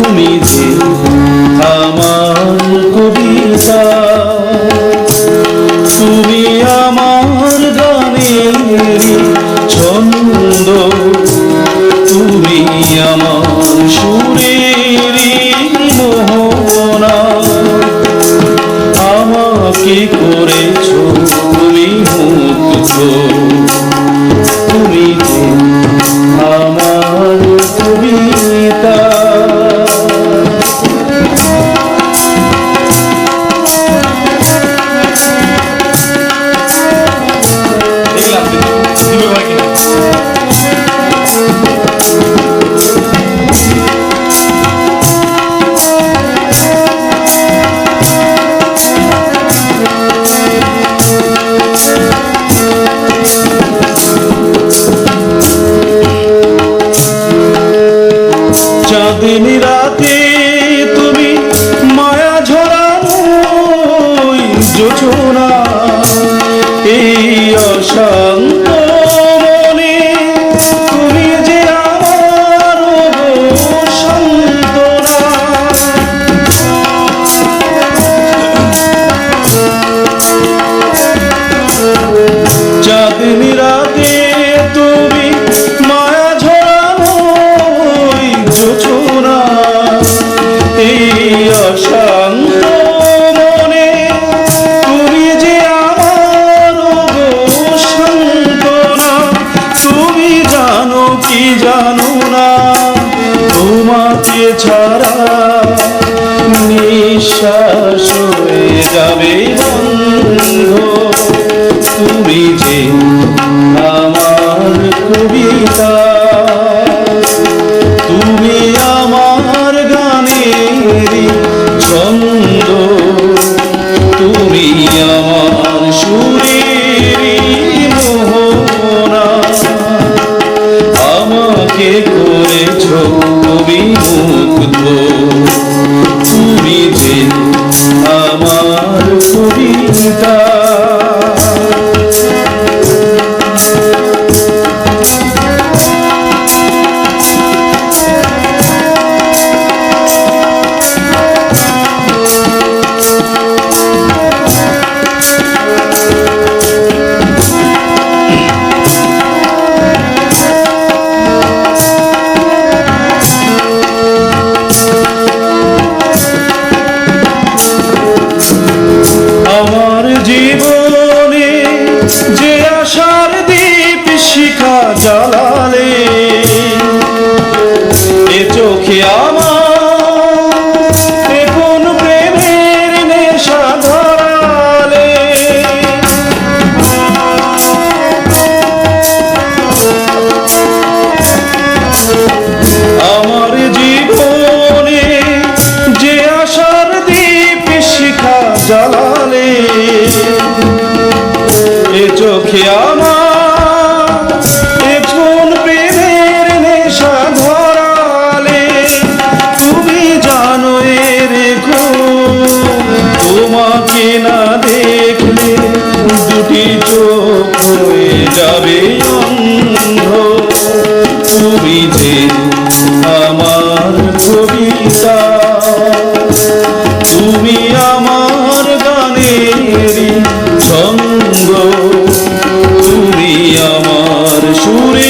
তুমি যে আমার কবিতা তুমি আমার গানের ছন্দ তুমি আমার সুরের মোহনা। আমাকে যোজনা ছাড়া নিঃশ্বাস হয়ে যাবে। সখী আমার কোন প্রেমের নেশা ধরালে আমার জীবনে যে আশার দ্বীপ শিখা জ্বালালে, এ চোখে আমার হয়ে যাবে অন্ধ। তুমি যে আমার কবিতা তুমি আমার গানের সঙ্গ তুমি আমার সুরে